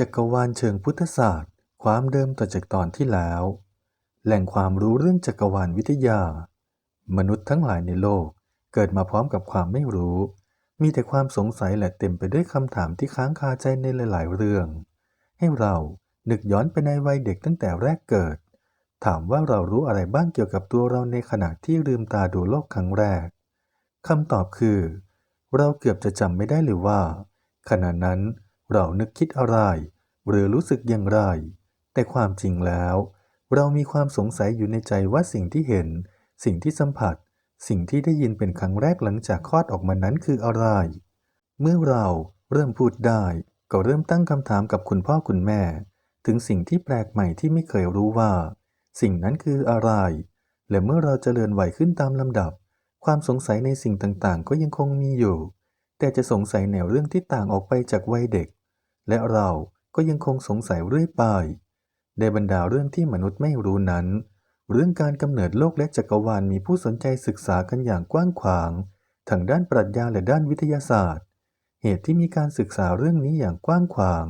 จักรวาลเชิงพุทธศาสตร์ ความเดิมต่อจากตอนที่แล้ว แหล่งความรู้เรื่องจักรวาลวิทยา มนุษย์ทั้งหลายในโลกเกิดมาพร้อมกับความไม่รู้ มีแต่ความสงสัยและเต็มไปด้วยคำถามที่ค้างคาใจในหลาย ๆ เรื่อง ให้เรานึกย้อนไปในวัยเด็กตั้งแต่แรกเกิด ถามว่าเรารู้อะไรบ้างเกี่ยวกับตัวเราในขณะที่ลืมตาดูโลกครั้งแรกคำตอบคือ เราเกือบจะจำไม่ได้เลยว่า ขณะนั้น เรานึกคิดอะไร หรือรู้สึกอย่างไร แต่ความจริงแล้ว เรามีความสงสัยอยู่ในใจว่าสิ่งที่เห็น สิ่งที่สัมผัส สิ่งที่ได้ยินเป็นครั้งแรกหลังจากคลอดออกมานั้นคืออะไร เมื่อเราเริ่มพูดได้ ก็เริ่มตั้งคำถามกับคุณพ่อคุณแม่ ถึงสิ่งที่แปลกใหม่ที่ไม่เคยรู้ว่า สิ่งนั้นคืออะไร และเมื่อเราเจริญวัยขึ้นตามลำดับ ความสงสัยในสิ่งต่างๆ ก็ยังคงมีอยู่ แต่จะสงสัยแนวเรื่องที่ต่างออกไปจากวัยเด็ก และเราก็ยังคงสงสัยเรื่อยไป ในบรรดาเรื่องที่มนุษย์ไม่รู้นั้น เรื่องการกำเนิดโลกและจักรวาลมีผู้สนใจศึกษากันอย่างกว้างขวางทั้งด้านปรัชญาและด้านวิทยาศาสตร์ เหตุที่มีการศึกษาเรื่องนี้อย่างกว้างขวาง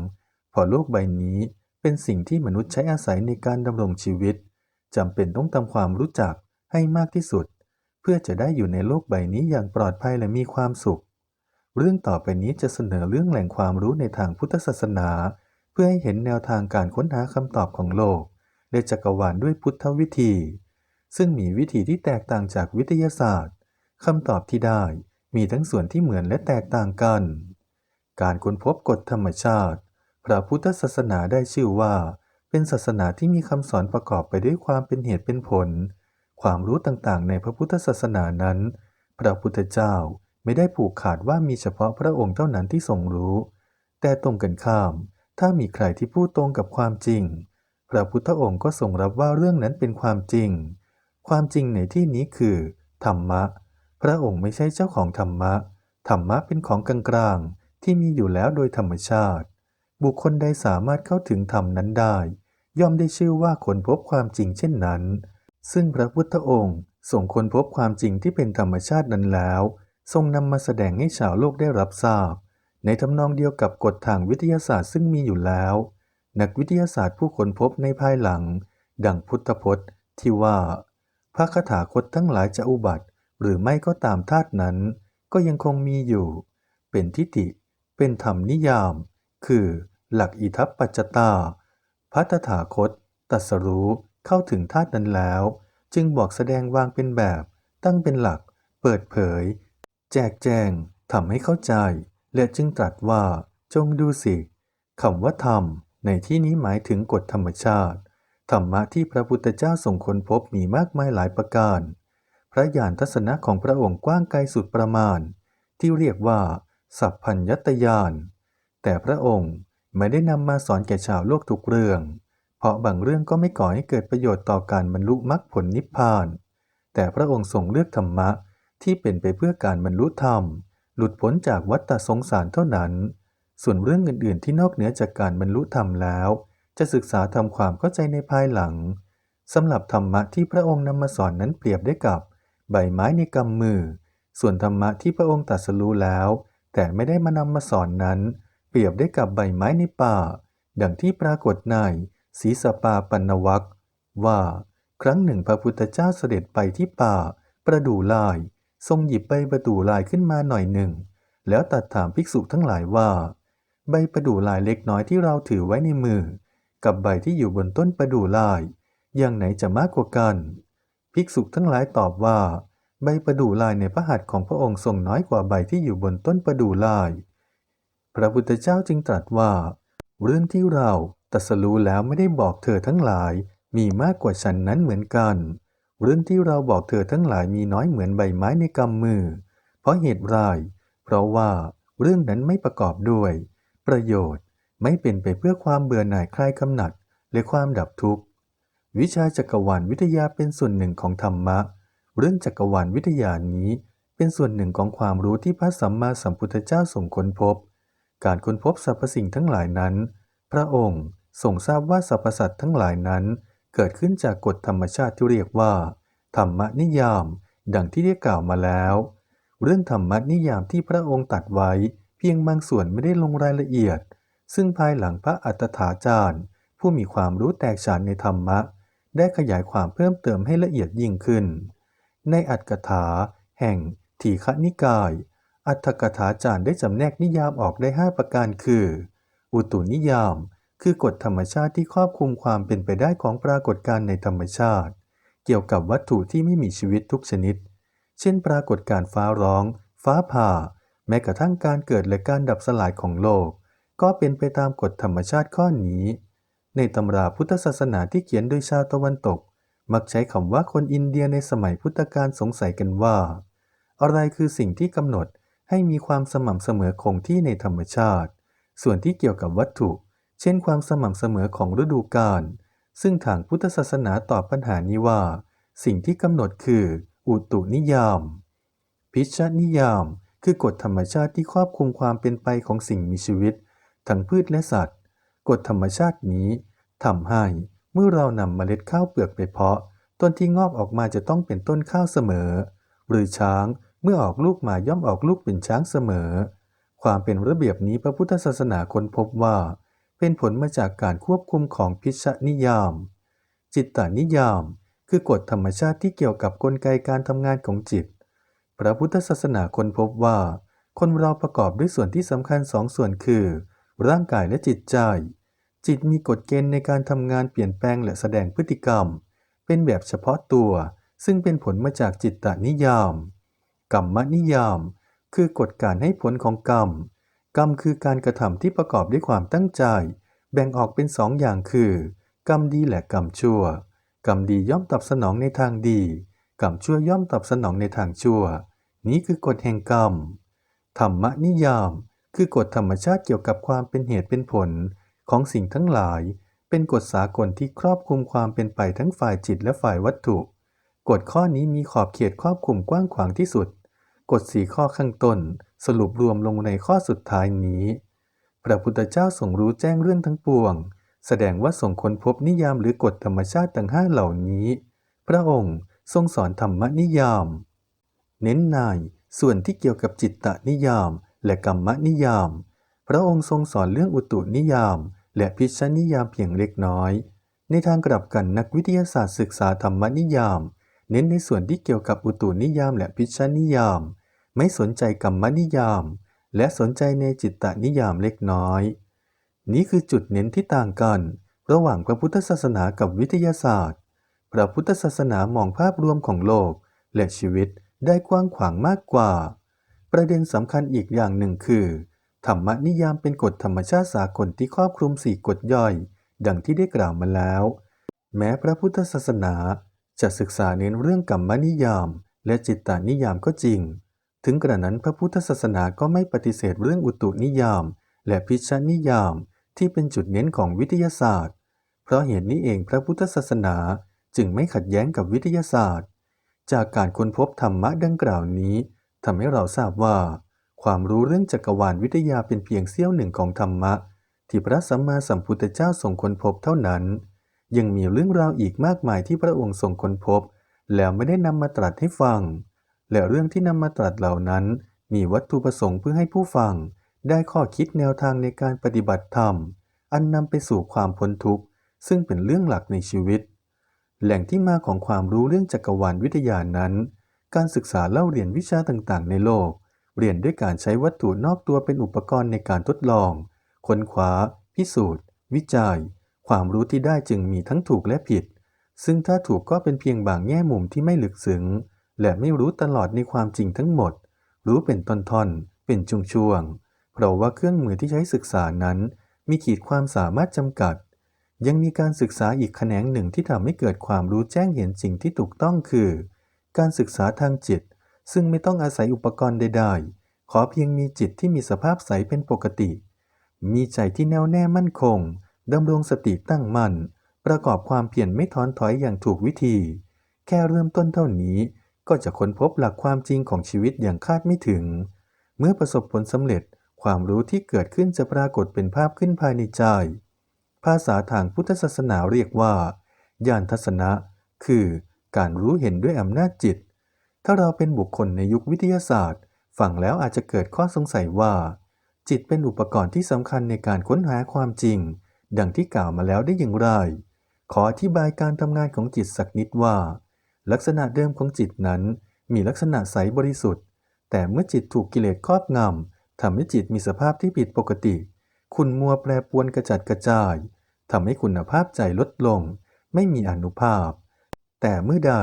เพราะโลกใบนี้เป็นสิ่งที่มนุษย์ใช้อาศัยในการดำรงชีวิตจำเป็นต้องทำความรู้จักให้มากที่สุด เพื่อจะได้อยู่ในโลกใบนี้อย่างปลอดภัยและมีความสุข เรื่องต่อไปนี้จะเสนอเรื่องแหล่งความรู้ในทางพุทธศาสนา เพื่อให้เห็นแนวทางการค้นหาคำตอบของโลกและจักรวาลด้วยพุทธวิธี ซึ่งมีวิธีที่แตกต่างจากวิทยาศาสตร์คำตอบที่ได้มีทั้งส่วนที่เหมือนและแตกต่างกัน การค้นพบกฎธรรมชาติ พระพุทธศาสนาได้ชื่อว่า เป็นศาสนาที่มีคำสอนประกอบไปด้วยความเป็นเหตุเป็นผล ความรู้ต่างๆ ในพระพุทธศาสนานั้น พระพุทธเจ้า ไม่ได้ผูกขาดว่ามีเฉพาะพระองค์เท่านั้นที่ทรงรู้ แต่ตรงกันข้าม ถ้ามีใครที่พูดตรงกับความจริง พระพุทธองค์ก็ทรงรับว่าเรื่องนั้นเป็นความจริง ความจริงในที่นี้คือ ธรรมะ พระองค์ไม่ใช่เจ้าของธรรมะ ธรรมะเป็นของกลางๆที่มีอยู่แล้วโดยธรรมชาติ บุคคลใดสามารถเข้าถึงธรรมนั้นได้ ย่อมได้ชื่อว่าคนพบความจริงเช่นนั้น ซึ่งพระพุทธองค์ทรงคนพบความจริงที่เป็นธรรมชาตินั้นแล้ว ทรงนำมาแสดงให้ชาวโลกได้รับทราบ ในทำนองเดียวกับกฎทางวิทยาศาสตร์ซึ่งมีอยู่แล้ว นักวิทยาศาสตร์ผู้ค้นพบในภายหลัง ดังพุทธพจน์ ที่ว่า พระคาถาคตทั้งหลายจะอุบัติ หรือไม่ก็ตามธาตุนั้น ก็ยังคงมีอยู่ เป็นทิฏฐิ เป็นธรรมนิยาม คือหลักอิทัปปัจจตาพระตถาคตตัสรู้เข้าถึงธาตุนั้นแล้ว จึงบอกแสดงวางเป็นแบบ ตั้งเป็นหลัก เปิดเผย แจกแจงทำให้เข้าใจ และจึงตรัสว่า จงดูสิคำว่าธรรม ในที่นี้หมายถึงกฎธรรมชาติ ธรรมะที่พระพุทธเจ้าทรงค้นพบมีมากมายหลายประการ พระญาณทัศนะของพระองค์กว้างไกลสุดประมาณ ที่เรียกว่า สัพพัญญตญาณแต่พระองค์ไม่ได้นำมาสอนแก่ชาวโลกทุกเรื่อง เพราะบางเรื่องก็ไม่ก่อให้เกิดประโยชน์ต่อการบรรลุมรรคผลนิพพาน แต่พระองค์ทรงเลือกธรรมะ ที่เป็นไปเพื่อการบรรลุธรรม หลุดพ้นจากวัฏฏสงสารเท่านั้น ส่วนเรื่องอื่นๆ ที่นอกเหนือจากการบรรลุธรรมแล้ว จะศึกษาทำความเข้าใจในภายหลังสำหรับธรรมะที่พระองค์นำมาสอนนั้นเปรียบได้กับใบไม้ในกำมือ ส่วนธรรมะที่พระองค์ตรัสรู้แล้ว แต่ไม่ได้มานำมาสอนนั้น เปรียบได้กับใบไม้ในป่า ดังที่ปรากฏในศีสปาปันวักว่า ครั้งหนึ่งพระพุทธเจ้าเสด็จไปที่ป่า ประดู่ลาย ทรงหยิบใบประดู่ลายขึ้นมาหน่อยหนึ่ง แล้วตัดถามภิกษุทั้งหลายว่า ใบประดู่ลายเล็กน้อยที่เราถือไว้ในมือ กับใบที่อยู่บนต้นประดู่ลาย อย่างไหนจะมากกว่ากัน ภิกษุทั้งหลายตอบว่า ใบประดู่ลายในพระหัตถ์ของพระองค์ทรงน้อยกว่าใบที่อยู่บนต้นประดู่ลาย พระพุทธเจ้าจึงตรัสว่า เรื่องที่เราตรัสรู้แล้วไม่ได้บอกเธอทั้งหลายมีมากกว่าฉันนั้นเหมือนกัน เรื่องที่เราบอกเธอทั้งหลายมีน้อยเหมือนใบไม้ในกำมือ เพราะเหตุไรเพราะว่าเรื่องนั้นไม่ประกอบด้วย ประโยชน์ไม่เป็นไปเพื่อความเบื่อหน่ายคลายกำหนัดและความดับทุกข์ วิชาจักรวาลวิทยาเป็นส่วนหนึ่งของธรรมะ เรื่องจักรวาลวิทยานี้ เป็นส่วนหนึ่งของความรู้ที่พระสัมมาสัมพุทธเจ้าทรงค้นพบ การค้นพบสรรพสิ่งทั้งหลายนั้น พระองค์ทรงทราบว่าสรรพสัตว์ทั้งหลายนั้น เกิดขึ้นจากกฎธรรมชาติที่เรียกว่า ธรรมนิยาม ดังที่ได้กล่าวมาแล้ว เรื่องธรรมนิยามที่พระองค์ตัดไว้ เพียงบางส่วนไม่ได้ลงรายละเอียด ซึ่งภายหลังพระอัตถาจารย์ ผู้มีความรู้แตกฉานในธรรมะ ได้ขยายความเพิ่มเติมให้ละเอียดยิ่งขึ้น ในอัตถกถา แห่งทีฆนิกาย อัตถกถาจารย์ได้จำแนกนิยามออกได้ 5 ประการคือ อุตุนิยาม คือกฎธรรมชาติที่ครอบคลุมความเป็นไปได้ของปรากฏการณ์ในธรรมชาติ เกี่ยวกับวัตถุที่ไม่มีชีวิตทุกชนิด เช่น ปรากฏการณ์ฟ้าร้อง ฟ้าผ่า แม้กระทั่งการเกิดและการดับสลายของโลก ก็เป็นไปตามกฎธรรมชาติข้อนี้ ในตำราพุทธศาสนาที่เขียนโดยชาวตะวันตก มักใช้คำว่าคนอินเดียในสมัยพุทธกาลสงสัยกันว่า อะไรคือสิ่งที่กำหนดให้มีความสม่ำเสมอคงที่ในธรรมชาติ ส่วนที่เกี่ยวกับวัตถุ เช่นความสม่ำเสมอของฤดูกาล ซึ่งทางพุทธศาสนาตอบปัญหานี้ว่า สิ่งที่กำหนดคือ อุตุนิยาม พิชชนิยาม คือกฎธรรมชาติที่ครอบคลุมความเป็นไปของสิ่งมีชีวิต ทั้งพืชและสัตว์ กฎธรรมชาตินี้ทำให้เมื่อเรานำเมล็ดข้าวเปลือกไปเพาะ ต้นที่งอกออกมาจะต้องเป็นต้นข้าวเสมอ หรือช้างเมื่อออกลูกมาย่อมออกลูกเป็นช้างเสมอ ความเป็นระเบียบนี้พระพุทธศาสนาค้นพบว่า เป็นผลมาจากการควบคุมของพิชนิยาม จิตตานิยาม คือกฎธรรมชาติที่เกี่ยวกับกลไกการทำงานของจิต พระพุทธศาสนาค้นพบว่า คนเราประกอบด้วยส่วนที่สำคัญสองส่วนคือ ร่างกายและจิตใจ จิตมีกฎเกณฑ์ในการทำงานเปลี่ยนแปลงและแสดงพฤติกรรม เป็นแบบเฉพาะตัว ซึ่งเป็นผลมาจากจิตตนิยาม กรรมนิยาม คือกฎการให้ผลของกรรม กรรมคือการกระทำที่ประกอบด้วยความตั้งใจ แบ่งออกเป็นสองอย่างคือ กรรมดีและกรรมชั่ว กรรมดีย่อมตอบสนองในทางดี กรรมชั่วย่อมตอบสนองในทางชั่ว นี้คือกฎแห่งกรรม ธรรมนิยาม คือกฎธรรมชาติเกี่ยวกับความเป็นเหตุเป็นผล ของสิ่งทั้งหลาย เป็นกฎสากลที่ครอบคลุมความเป็นไปทั้งฝ่ายจิตและฝ่ายวัตถุ กฎข้อนี้มีขอบเขตครอบคลุมกว้างขวางที่สุด กฎสี่ข้อข้างต้น สรุปรวมลงในข้อสุดท้ายนี้ พระพุทธเจ้าทรงรู้แจ้งเรื่องทั้งปวง แสดงว่าทรงค้นพบนิยามหรือกฎธรรมชาติต่างห้าเหล่านี้ พระองค์ทรงสอนธรรมนิยาม เน้นในส่วนที่เกี่ยวกับจิตตนิยาม และกรรมนิยาม พระองค์ทรงสอนเรื่องอุตุนิยาม และพิชนิยามเพียงเล็กน้อย ในทางกลับกันนักวิทยาศาสตร์ศึกษาธรรมนิยาม เน้นในส่วนที่เกี่ยวกับอุตุนิยามและพิชชนิยาม ไม่สนใจกรรมนิยาม และสนใจในจิตตนิยามเล็กน้อย นี้คือจุดเน้นที่ต่างกัน ระหว่างพระพุทธศาสนากับวิทยาศาสตร์ พระพุทธศาสนามองภาพรวมของโลก และชีวิตได้กว้างขวางมากกว่า ประเด็นสำคัญอีกอย่างหนึ่งคือ ธรรมนิยามเป็นกฎธรรมชาติสากลที่ครอบคลุมสี่กฎย่อย ดังที่ได้กล่าวมาแล้ว แม้พระพุทธศาสนาจะศึกษาเน้นเรื่องกรรมนิยาม และจิตตานิยามก็จริง ถึงกระนั้นพระพุทธศาสนาก็ไม่ปฏิเสธเรื่องอุตุนิยาม และพิชนิยามที่เป็นจุดเน้นของวิทยาศาสตร์ เพราะเหตุนี้เองพระพุทธศาสนาจึงไม่ขัดแย้งกับวิทยาศาสตร์ จากการค้นพบธรรมะดังกล่าวนี้ทำให้เราทราบว่า ความรู้เรื่องจักรวาลวิทยาเป็นเพียงเสี้ยวหนึ่งของธรรมะ ที่พระสัมมาสัมพุทธเจ้าทรงค้นพบเท่านั้น ยังมีเรื่องราวอีกมากมายที่พระองค์ทรงค้นพบ แล้วไม่ได้นำมาตรัสให้ฟัง และเรื่องที่นำมาตรัสเหล่านั้น มีวัตถุประสงค์เพื่อให้ผู้ฟัง ได้ข้อคิดแนวทางในการปฏิบัติธรรม อันนำไปสู่ความพ้นทุกข์ ซึ่งเป็นเรื่องหลักในชีวิต แหล่งที่มาของความรู้เรื่องจักรวาลวิทยานั้น การศึกษาเล่าเรียนวิชาต่างๆ ในโลก เรียนด้วยการใช้วัตถุนอกตัวเป็นอุปกรณ์ในการทดลอง ค้นคว้า พิสูจน์ วิจัย ความรู้ที่ได้จึงมีทั้งถูกและผิด ซึ่งถ้าถูกก็เป็นเพียงบางแง่มุมที่ไม่ลึกซึ้ง และไม่รู้ตลอดในความจริงทั้งหมด รู้เป็นตอนๆเป็นช่วงๆเพราะว่าเครื่องมือที่ใช้ศึกษานั้น มีขีดความสามารถจำกัด ยังมีการศึกษาอีกแขนงหนึ่งที่ทำให้เกิดความรู้แจ้งเห็นสิ่งที่ถูกต้องคือ การศึกษาทางจิต ซึ่งไม่ต้องอาศัยอุปกรณ์ใดๆ ขอเพียงมีจิตที่มีสภาพใสเป็นปกติ มีใจที่แน่วแน่มั่นคงดำรงสติตั้งมั่น ประกอบความเพียรไม่ท้อนถอยอย่างถูกวิธี แค่เริ่มต้นเท่านี้ ก็จะค้นพบหลักความจริงของชีวิตอย่างคาดไม่ถึง เมื่อประสบผลสำเร็จความรู้ที่เกิดขึ้นจะปรากฏเป็นภาพขึ้นภายในใจ ภาษาทางพุทธศาสนาเรียกว่าญาณทัศนะ คือการรู้เห็นด้วยอำนาจจิต ถ้าเราเป็นบุคคลในยุควิทยาศาสตร์ ฟังแล้วอาจจะเกิดข้อสงสัยว่าจจิตเป็นอุปกรณ์ที่สำคัญในการค้นหาความจริง ดังที่กล่าวมาแล้วได้อย่างไร ขออธิบายการทำงานของจิตสักนิดว่า ลักษณะเดิมของจิตนั้นมีลักษณะใสบริสุทธิ์ แต่เมื่อจิตถูกกิเลสครอบงำทำให้จิตมีสภาพที่ผิดปกติ คุณมัวแปรปวนกระจัดกระจายทำให้คุณภาพใจลดลง ไม่มีอนุภาพ แต่เมื่อใด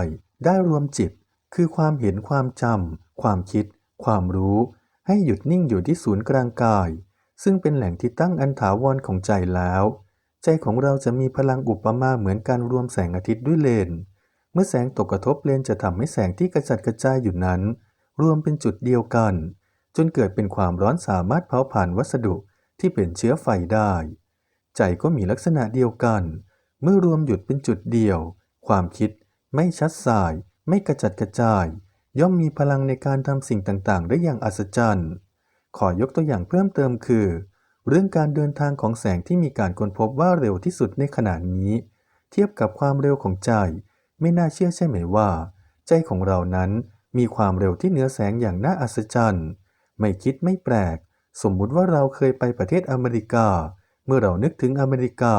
ได้รวมจิต คือความเห็นความจำความคิด ความรู้ ให้หยุดนิ่งอยู่ที่ศูนย์กลางกาย ซึ่งเป็นแหล่งที่ตั้งอันถาวรของใจแล้ว ใจของเราจะมีพลังอุปมาเหมือนการรวมแสงอาทิตย์ด้วยเลนเมื่อแสงตกกระทบเลนจะทำให้แสงที่กระจัดกระจายอยู่นั้น รวมเป็นจุดเดียวกัน จนเกิดเป็นความร้อนสามารถเผาผ่านวัสดุที่เป็นเชื้อไฟได้ ใจก็มีลักษณะเดียวกัน เมื่อรวมหยุดเป็นจุดเดียว ความคิดไม่ชัดสาย ไม่กระจัดกระจาย ย่อมมีพลังในการทำสิ่งต่างๆ ได้อย่างอัศจรรย์ ขอยกตัวอย่างเพิ่มเติมคือ เรื่องการเดินทางของแสงที่มีการค้นพบว่าเร็วที่สุดในขณะนี้ เทียบกับความเร็วของใจ ไม่น่าเชื่อใช่ไหมว่า ใจของเรานั้นมีความเร็วที่เหนือแสงอย่างน่าอัศจรรย์ ไม่คิดไม่แปลก สมมุติว่าเราเคยไปประเทศอเมริกา เมื่อเรานึกถึงอเมริกา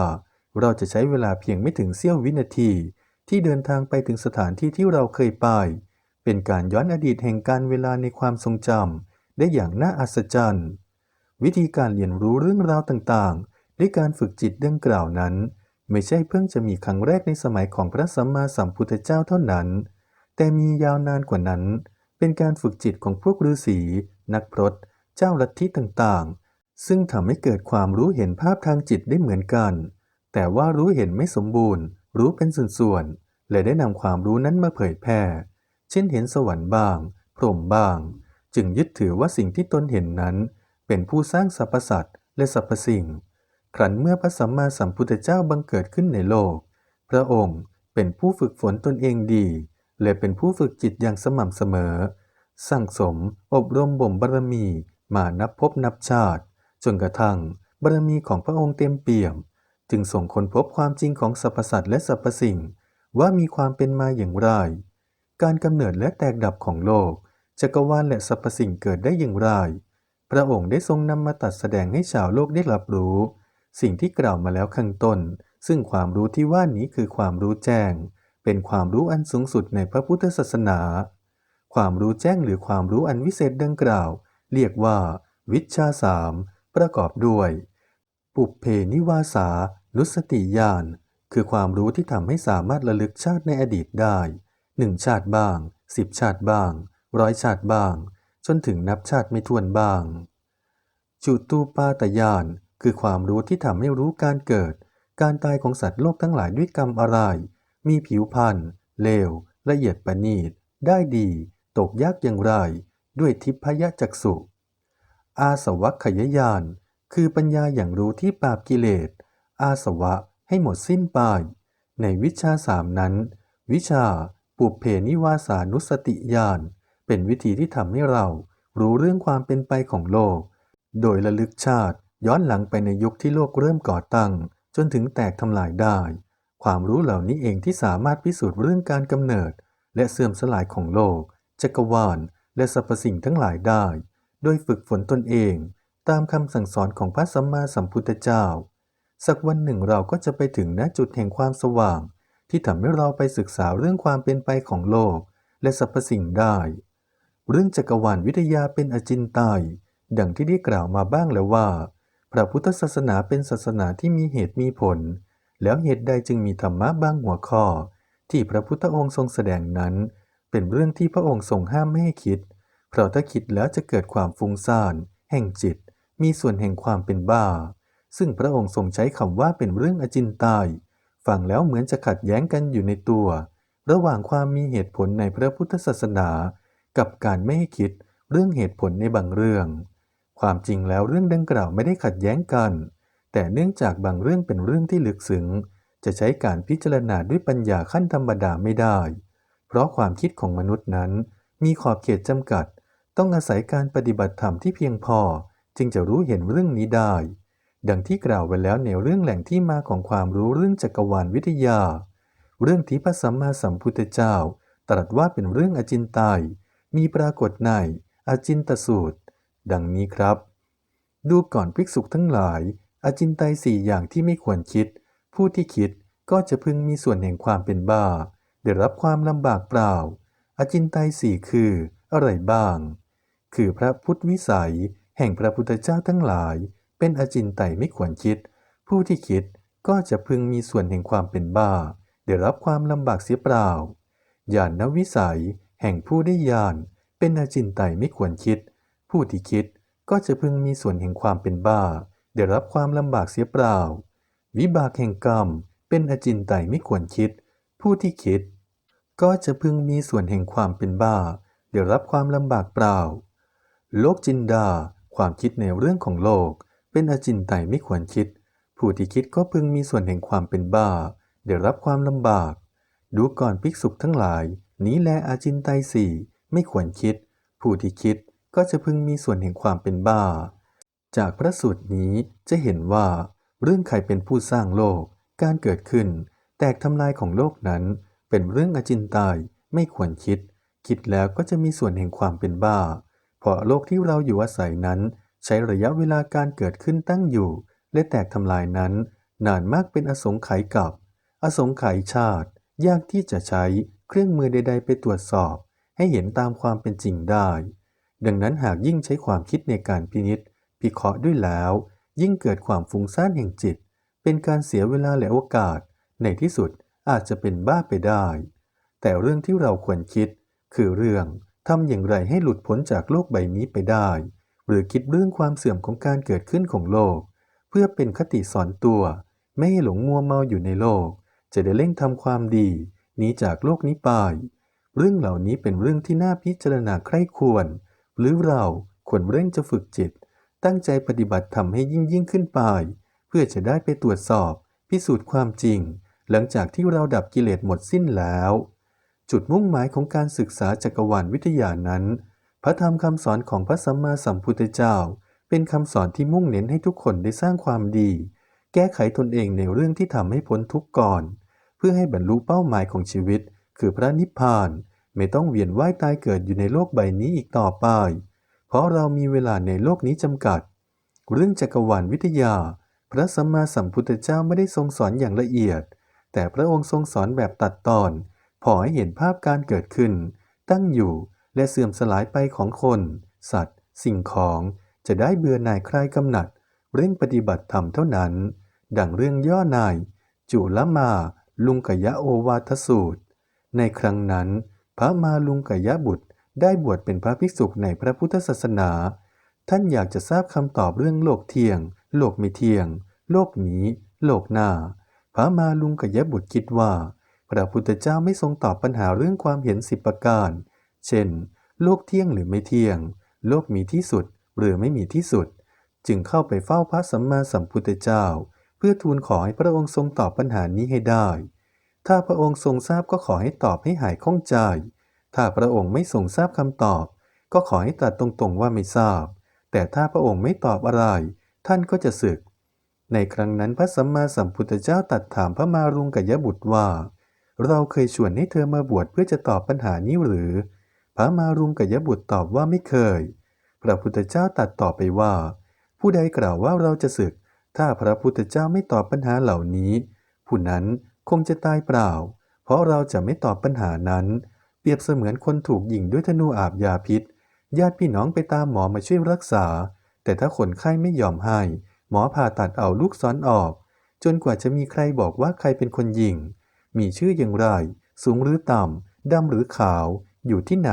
เราจะใช้เวลาเพียงไม่ถึงเสี้ยววินาที ที่เดินทางไปถึงสถานที่ที่เราเคยไป เป็นการย้อนอดีตแห่งการเวลาในความทรงจำได้อย่างน่าอัศจรรย์ วิธีการเรียนรู้เรื่องราวต่างๆ ด้วยการฝึกจิตดังกล่าวนั้น ไม่ใช่เพิ่งจะมีครั้งแรกในสมัยของพระสัมมาสัมพุทธเจ้าเท่านั้น แต่มียาวนานกว่านั้น เป็นการฝึกจิตของพวกฤาษีนักพรตเจ้าลัทธิต่างๆ ซึ่งทำให้เกิดความรู้เห็นภาพทางจิตได้เหมือนกัน แต่ว่ารู้เห็นไม่สมบูรณ์ รู้เป็นส่วนๆและได้นำความรู้นั้นมาเผยแพร่ เช่นเห็นสวรรค์บ้าง พรหมบ้าง จึงยึดถือว่าสิ่งที่ตนเห็นนั้น เป็นผู้สร้างสรรพสัตว์และสรรพสิ่ง ครั้นเมื่อพระสัมมาสัมพุทธเจ้าบังเกิดขึ้นในโลก พระองค์เป็นผู้ฝึกฝนตนเองดีและเป็นผู้ฝึกจิตอย่างสม่ำเสมอ สั่งสมอบรมบ่มบารมีมานับพบนับชาติ จนกระทั่งบารมีของพระองค์เต็มเปี่ยม จึงส่งคนพบความจริงของสรรพสัตว์และสรรพสิ่ง ว่ามีความเป็นมาอย่างไร การกำเนิดและแตกดับของโลกจักรวาลและสรรพสิ่งเกิดได้อย่างไร พระองค์ได้ทรงนำมาตัดแสดงให้ชาวโลกได้รับรู้ สิ่งที่กล่าวมาแล้วข้างต้น ซึ่งความรู้ที่ว่านี้คือความรู้แจ้ง เป็นความรู้อันสูงสุดในพระพุทธศาสนา ความรู้แจ้งหรือความรู้อันวิเศษดังกล่าว เรียกว่า วิชาสามประกอบด้วย ปุเพนิวาสา นุสติญาณคือความรู้ที่ทำให้สามารถระลึกชาติในอดีตได้หนึ่งชาติบ้างสิบชาติบ้างร้อยชาติบ้าง จนถึงนับชาติไม่ถ้วนบ้าง จุตูปาตญาณ คือความรู้ที่ทำให้รู้การเกิด การตายของสัตว์โลกทั้งหลายด้วยกรรมอะไร มีผิวพรรณเลว ละเอียดประณีต ได้ดี ตกยากอย่างไร ด้วยทิพยจักษุ อาสวัคขยญาณ คือปัญญาอย่างรู้ที่ปราบกิเลส อาสวะให้หมดสิ้นไป ในวิชาสามนั้น วิชาปุเพนิวาสานุสติญาณ เป็นวิธีที่ทำให้เรารู้เรื่องความเป็นไปของโลก โดยระลึกชาติ ย้อนหลังไปในยุคที่โลกเริ่มก่อตั้ง จนถึงแตกทำลายได้ ความรู้เหล่านี้เองที่สามารถพิสูจน์เรื่องการกำเนิด และเสื่อมสลายของโลก จักรวาล และสรรพสิ่งทั้งหลายได้ โดยฝึกฝนตนเอง ตามคำสั่งสอนของพระสัมมาสัมพุทธเจ้า สักวันหนึ่งเราก็จะไปถึงณจุดแห่งความสว่าง ที่ทำให้เราไปศึกษาเรื่องความเป็นไปของโลก และสรรพสิ่งได้ เรื่องจักรวาลวิทยาเป็นอจินไตยดังที่ได้กล่าวมาบ้างแล้วว่า พระพุทธศาสนาเป็นศาสนาที่มีเหตุมีผล แล้วเหตุใดจึงมีธรรมะบางหัวข้อ ที่พระพุทธองค์ทรงแสดงนั้น เป็นเรื่องที่พระองค์ทรงห้ามไม่ให้คิด เพราะถ้าคิดแล้วจะเกิดความฟุ้งซ่าน แห่งจิต มีส่วนแห่งความเป็นบ้า ซึ่งพระองค์ทรงใช้คำว่าเป็นเรื่องอจินไตยฟังแล้วเหมือนจะขัดแย้งกันอยู่ในตัว ระหว่างความมีเหตุผลในพระพุทธศาสนา กับการไม่ให้คิดเรื่องเหตุผลในบางเรื่อง ความจริงแล้วเรื่องดังกล่าวไม่ได้ขัดแย้งกัน แต่เนื่องจากบางเรื่องเป็นเรื่องที่ลึกซึ้งจะใช้การพิจารณาด้วยปัญญาขั้นธรรมดาไม่ได้ เพราะความคิดของมนุษย์นั้น มีขอบเขตจำกัด ต้องอาศัยการปฏิบัติธรรมที่เพียงพอ จึงจะรู้เห็นเรื่องนี้ได้ ดังที่กล่าวไว้แล้วในเรื่องแหล่งที่มาของความรู้เรื่องจักรวาลวิทยา เรื่องที่พระสัมมาสัมพุทธเจ้า ตรัสว่าเป็นเรื่องอจินไตยมีปรากฏในอจินตสูตร ดังนี้ครับ ดูก่อนภิกษุทั้งหลาย อาจินไตยสี่อย่างที่ไม่ควรคิด ผู้ที่คิดก็จะพึงมีส่วนแห่งความเป็นบ้า ได้รับความลำบากเปล่า อาจินไตยสี่คืออะไรบ้าง คือพระพุทธวิสัย แห่งพระพุทธเจ้าทั้งหลาย เป็นอาจินไตยไม่ควรคิด ผู้ที่คิดก็จะพึงมีส่วนแห่งความเป็นบ้า ได้รับความลำบากเสียเปล่าญาณวิสัย แห่งผู้ได้ญาณเป็นอาจินไตยไม่ควรคิด ผู้ที่คิดก็จะพึงมีส่วนแห่งความเป็นบ้า ได้รับความลำบากเสียเปล่า วิบากแห่งกรรม เป็นอจินไตยไม่ควรคิด ผู้ที่คิด ก็จะพึงมีส่วนแห่งความเป็นบ้า ได้รับความลำบากเปล่า โลกจินดา ความคิดในเรื่องของโลก เป็นอจินไตยไม่ควรคิด ผู้ที่คิดก็พึงมีส่วนแห่งความเป็นบ้า ได้รับความลำบาก ดูก่อนภิกษุทั้งหลาย นี้แลอาจินไตยสี่ไม่ควรคิด ผู้ที่คิด ก็จะพึงมีส่วนแห่งความเป็นบ้า จากพระสูตรนี้จะเห็นว่า เรื่องใครเป็นผู้สร้างโลก การเกิดขึ้น แตกทำลายของโลกนั้น เป็นเรื่องอจินไตยไม่ควรคิด คิดแล้วก็จะมีส่วนแห่งความเป็นบ้า เพราะโลกที่เราอยู่อาศัยนั้น ใช้ระยะเวลาการเกิดขึ้นตั้งอยู่ และแตกทำลายนั้น นานมากเป็นอสงไขยกับ อสงไขยชาติ ยากที่จะใช้เครื่องมือใด ๆ ไปตรวจสอบ ให้เห็นตามความเป็นจริงได้ ดังนั้นหากยิ่งใช้ความคิดในการพินิษพิเคราะห์ด้วยแล้ว ยิ่งเกิดความฟุ้งซ่านแห่งจิต เป็นการเสียเวลาและโอกาส ในที่สุดอาจจะเป็นบ้าไปได้ แต่เรื่องที่เราควรคิด คือเรื่องทำอย่างไรให้หลุดพ้นจากโลกใบนี้ไปได้ หรือคิดเรื่องความเสื่อมของการเกิดขึ้นของโลก เพื่อเป็นคติสอนตัว ไม่ให้หลงมัวเมาอยู่ในโลก จะได้เร่งทำความดีหนีจากโลกนี้ไป เรื่องเหล่านี้เป็นเรื่องที่น่าพิจารณาใคร่ควร หรือเราควรเร่งจะฝึกจิต ตั้งใจปฏิบัติทำให้ยิ่งยิ่งขึ้นไป เพื่อจะได้ไปตรวจสอบ พิสูจน์ความจริง หลังจากที่เราดับกิเลสหมดสิ้นแล้ว จุดมุ่งหมายของการศึกษาจักรวาลวิทยานั้น พระธรรมคำสอนของพระสัมมาสัมพุทธเจ้า เป็นคำสอนที่มุ่งเน้นให้ทุกคนได้สร้างความดี แก้ไขตนเองในเรื่องที่ทำให้พ้นทุกข์ก่อน เพื่อให้บรรลุเป้าหมายของชีวิต คือพระนิพพาน ไม่ต้องเวียนว่ายตายเกิดอยู่ในโลกใบนี้อีกต่อไป เพราะเรามีเวลาในโลกนี้จำกัด เรื่องจักรวาลวิทยา พระสัมมาสัมพุทธเจ้าไม่ได้ทรงสอนอย่างละเอียด แต่พระองค์ทรงสอนแบบตัดตอน พอให้เห็นภาพการเกิดขึ้น ตั้งอยู่และเสื่อมสลายไปของคน สัตว์ สิ่งของจะได้เบื่อหน่ายคลายกำหนัด เร่งปฏิบัติธรรมเท่านั้น ดังเรื่องย่อนาย จุลมา ลุงกยะโอวาทสูตร ในครั้งนั้น พระมาลุงกยะบุตรได้บวชเป็นพระภิกษุในพระพุทธศาสนา ท่านอยากจะทราบคำตอบเรื่องโลกเที่ยง โลกไม่เที่ยง โลกนี้ โลกหน้า พระมาลุงกยะบุตรคิดว่า พระพุทธเจ้าไม่ทรงตอบปัญหาเรื่องความเห็นสิบประการ เช่น โลกเที่ยงหรือไม่เที่ยง โลกมีที่สุดหรือไม่มีที่สุด จึงเข้าไปเฝ้าพระสัมมาสัมพุทธเจ้า เพื่อทูลขอให้พระองค์ทรงตอบปัญหานี้ให้ได้ ถ้าพระองค์ทรงทราบก็ขอให้ตอบให้หายข้องใจ ถ้าพระองค์ไม่ทรงทราบคำตอบ ก็ขอให้ตรัสตรงๆว่าไม่ทราบ แต่ถ้าพระองค์ไม่ตอบอะไร ท่านก็จะสึก ในครั้งนั้นพระสัมมาสัมพุทธเจ้าตรัสถามพระมารุงกยบุตรว่า เราเคยชวนให้เธอมาบวชเพื่อจะตอบปัญหานี้หรือ พระมารุงกยบุตรตอบว่าไม่เคย พระพุทธเจ้าตรัสตอบไปว่า ผู้ใดกล่าวว่าเราจะศึก ถ้าพระพุทธเจ้าไม่ตอบปัญหาเหล่านี้ ผู้นั้น คงจะตายเปล่า เพราะเราจะไม่ตอบปัญหานั้น เปรียบเสมือนคนถูกยิงด้วยธนูอาบยาพิษ ญาติพี่น้องไปตามหมอมาช่วยรักษา แต่ถ้าคนไข้ไม่ยอมให้ หมอผ่าตัดเอาลูกซ้อนออก จนกว่าจะมีใครบอกว่าใครเป็นคนยิง มีชื่ออย่างไร สูงหรือต่ำดำหรือขาว อยู่ที่ไหน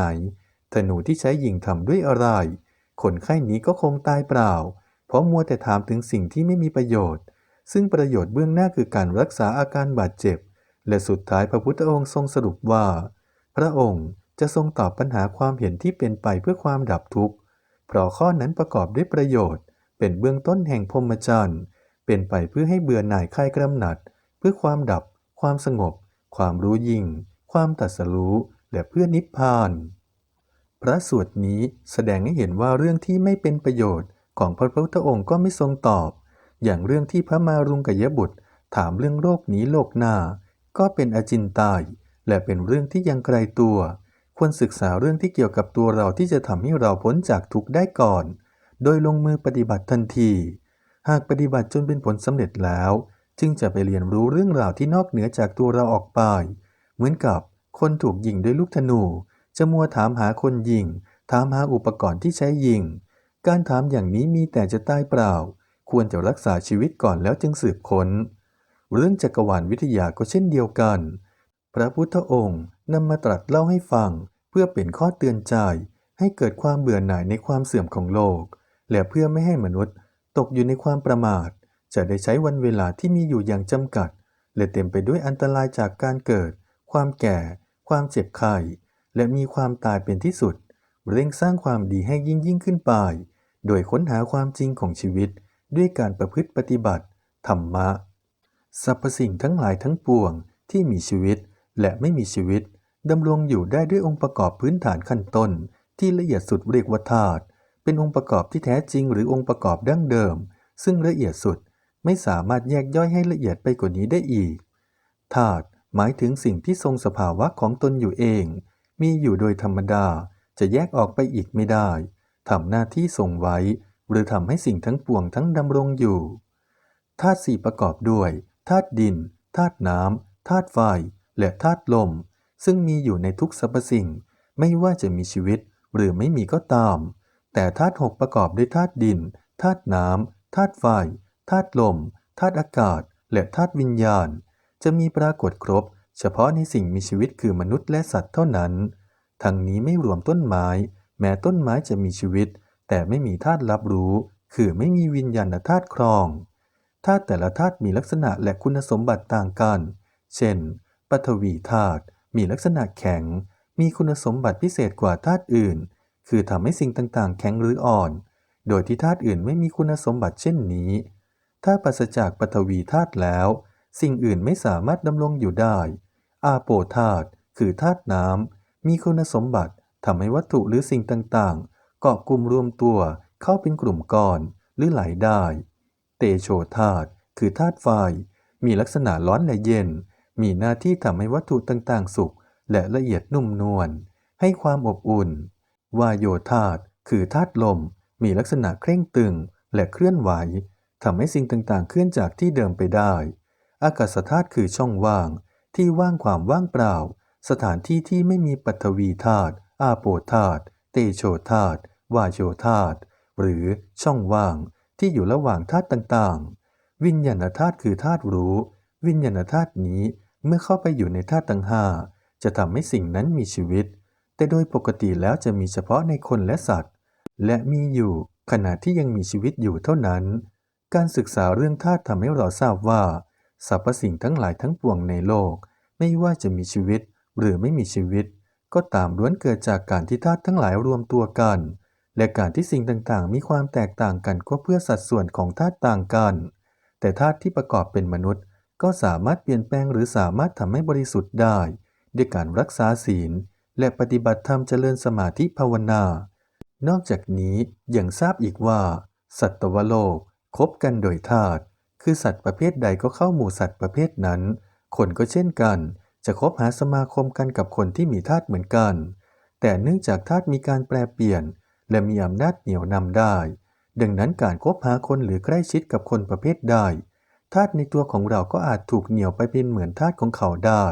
ธนูที่ใช้ยิงทำด้วยอะไร คนไข้นี้ก็คงตายเปล่า เพราะมัวแต่ถามถึงสิ่งที่ไม่มีประโยชน์ ซึ่งประโยชน์เบื้องหน้าคือการรักษาอาการบาดเจ็บ และสุดท้ายพระพุทธองค์ทรงสรุปว่า พระองค์จะทรงตอบปัญหาความเห็นที่เป็นไปเพื่อความดับทุกข์ เพราะข้อนั้นประกอบด้วยประโยชน์ เป็นเบื้องต้นแห่งพรหมจรรย์เป็นไปเพื่อให้เบื่อหน่ายคลายกำหนัด เพื่อความดับ ความสงบ ความรู้ยิ่ง ความตรัสรู้และเพื่อนิพพาน พระสูตรนี้แสดงให้เห็นว่าเรื่องที่ไม่เป็นประโยชน์ของพระพุทธองค์ก็ไม่ทรงตอบ อย่างเรื่องที่พระมารุงกยบุตร ถามเรื่องโลกนี้โลกหน้า ก็เป็นอจินไตยและเป็นเรื่องที่ยังไกลตัว ควรศึกษาเรื่องที่เกี่ยวกับตัวเราที่จะทำให้เราพ้นจากทุกข์ได้ก่อน โดยลงมือปฏิบัติทันที หากปฏิบัติจนเป็นผลสำเร็จแล้ว จึงจะไปเรียนรู้เรื่องราวที่นอกเหนือจากตัวเราออกไป เหมือนกับคนถูกยิงด้วยลูกธนู จะมัวถามหาคนยิง ถามหาอุปกรณ์ที่ใช้ยิง การถามอย่างนี้มีแต่จะตายเปล่า ควรจะรักษาชีวิตก่อนแล้วจึงสืบค้น เรื่องจักรวาลวิทยาก็เช่นเดียวกัน พระพุทธองค์นำมาตรัสเล่าให้ฟัง เพื่อเป็นข้อเตือนใจ ให้เกิดความเบื่อหน่ายในความเสื่อมของโลก และเพื่อไม่ให้มนุษย์ ตกอยู่ในความประมาท จะได้ใช้วันเวลาที่มีอยู่อย่างจำกัด และเต็มไปด้วยอันตรายจากการเกิด ความแก่ ความเจ็บไข้และมีความตายเป็นที่สุด เร่งสร้างความดีให้ยิ่งยิ่งขึ้นไป โดยค้นหาความจริงของชีวิต ด้วยการประพฤติปฏิบัติ ธรรมะสรรพสิ่งทั้งหลายทั้งปวงที่มีชีวิตและไม่มีชีวิตดำรงอยู่ได้ด้วยองค์ประกอบพื้นฐานขั้นต้น ที่ละเอียดสุดเรียกว่าธาตุเป็นองค์ประกอบที่แท้จริงหรือองค์ประกอบดั้งเดิม ซึ่งละเอียดสุดไม่สามารถแยกย่อยให้ละเอียดไปกว่านี้ได้อีกธาตุหมายถึงสิ่งที่ทรงสภาวะของตนอยู่เอง มีอยู่โดยธรรมดาจะแยกออกไปอีกไม่ได้ทำหน้าที่ทรงไว้ หรือทำให้สิ่งทั้งปวงทั้งดำรงอยู่ธาตุสี่ประกอบด้วยธาตุดินธาตุน้ำธาตุไฟและธาตุลม ซึ่งมีอยู่ในทุกสรรพสิ่ง ไม่ว่าจะมีชีวิตหรือไม่มีก็ตาม แต่ธาตุหกประกอบด้วยธาตุดินธาตุน้ำธาตุไฟธาตุลมธาตุอากาศ และธาตุวิญญาณ จะมีปรากฏครบ เฉพาะในสิ่งมีชีวิตคือมนุษย์และสัตว์เท่านั้น ทั้งนี้ไม่รวมต้นไม้ แม้ต้นไม้จะมีชีวิต แต่ไม่มีธาตุรับรู้ คือไม่มีวิญญาณธาตุครองธาตุแต่ละธาตุมีลักษณะและคุณสมบัติต่างกัน เช่นปฐวีธาตุมีลักษณะแข็ง มีคุณสมบัติพิเศษกว่าธาตุอื่น คือทำให้สิ่งต่างๆ แข็งหรืออ่อน โดยที่ธาตุอื่นไม่มีคุณสมบัติเช่นนี้ ถ้าปราศจากปฐวีธาตุแล้ว สิ่งอื่นไม่สามารถดำรงอยู่ได้ อาโปธาตุคือธาตุน้ำมีคุณสมบัติทำให้วัตถุหรือสิ่งต่างๆ เกาะกลุ่มรวมตัวเข้าเป็นกลุ่มก้อนหรือไหลได้ เตโชธาตุคือธาตุไฟ มีลักษณะร้อนและเย็น มีหน้าที่ทำให้วัตถุต่างๆ สุกและละเอียดนุ่มนวลให้ความอบอุ่น วายโยธาตุคือธาตุลม มีลักษณะเคร่งตึงและเคลื่อนไหวทำให้สิ่งต่างๆ เคลื่อนจากที่เดิมไปได้ อากาศธาตุคือช่องว่าง ที่ว่างความว่างเปล่า สถานที่ที่ไม่มีปัทวีธาตุอาโปธาตุเตโชธาตุ วาโยธาตุหรือช่องว่างที่อยู่ระหว่างธาตุต่างๆ วิญญาณธาตุคือธาตุรู้ วิญญาณธาตุนี้เมื่อเข้าไปอยู่ในธาตุทั้งห้าจะทำให้สิ่งนั้นมีชีวิต แต่โดยปกติแล้วจะมีเฉพาะในคนและสัตว์ และมีอยู่ขณะที่ยังมีชีวิตอยู่เท่านั้น การศึกษาเรื่องธาตุทำให้เราทราบว่าสรรพสิ่งทั้งหลายทั้งปวงในโลก ไม่ว่าจะมีชีวิตหรือไม่มีชีวิต ก็ตามล้วนเกิดจากการที่ธาตุทั้งหลายรวมตัวกัน และการที่สิ่งต่างๆ มีความแตกต่างกันก็เพื่อสัดส่วนของธาตุต่างกัน แต่ธาตุที่ประกอบเป็นมนุษย์ ก็สามารถเปลี่ยนแปลงหรือสามารถทำให้บริสุทธิ์ได้ ด้วยการรักษาศีล และปฏิบัติธรรมเจริญสมาธิภาวนา นอกจากนี้ยังทราบอีกว่า สัตวโลกคบกันโดยธาตุคือสัตว์ประเภทใดก็เข้าหมู่สัตว์ประเภทนั้น คนก็เช่นกัน จะคบหาสมาคมกันกับคนที่มีธาตุเหมือนกัน แต่เนื่องจากธาตุมีการแปลเปลี่ยน และมีอำนาจเหนี่ยวนำได้ ดังนั้นการคบหาคนหรือใกล้ชิดกับคนประเภทใดธาตุในตัวของเราก็อาจถูกเหนี่ยวไปเป็นเหมือนธาตุของเขาได้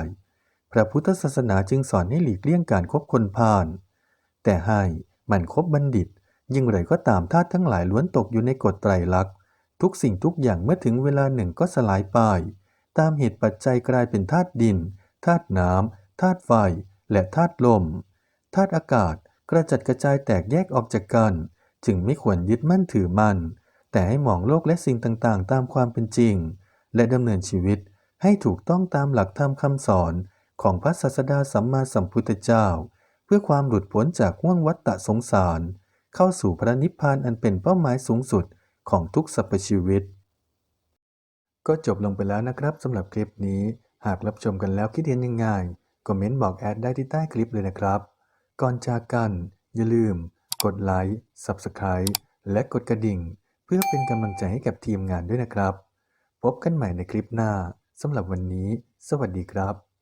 พระพุทธศาสนาจึงสอนให้หลีกเลี่ยงการคบคนพาล แต่ให้มันคบบัณฑิต ยิ่งไรก็ตามธาตุทั้งหลายล้วนตกอยู่ในกฎไตรลักษณ์ทุกสิ่งทุกอย่างเมื่อถึงเวลาหนึ่งก็สลายไป ตามเหตุปัจจัยกลายเป็นธาตุดิน ธาตุน้ำ ธาตุไฟ และธาตุลม ธาตุอากาศ กระจัดกระจายแตกแยกออกจากกัน จึงไม่ควรยึดมั่นถือมั่น แต่ให้มองโลกและสิ่งต่างๆ ตามความเป็นจริง และดำเนินชีวิตให้ถูกต้องตามหลักธรรมคำสอนของพระศาสดาสัมมาสัมพุทธเจ้า เพื่อความหลุดพ้นจากห่วงวัฏฏะสงสาร เข้าสู่พระนิพพานอันเป็นเป้าหมายสูงสุดของทุกสรรพชีวิต ก็จบลงไปแล้วนะครับสำหรับคลิปนี้ หากรับชมกันแล้วคิดเห็นยังไงคอมเมนต์บอกแอดได้ที่ใต้คลิปเลยนะครับ ก่อนจากกัน อย่าลืม กดไลค์ Subscribe และกดกระดิ่ง เพื่อเป็นกำลังใจให้กับทีมงานด้วยนะครับ พบกันใหม่ในคลิปหน้าสำหรับวันนี้ สวัสดีครับ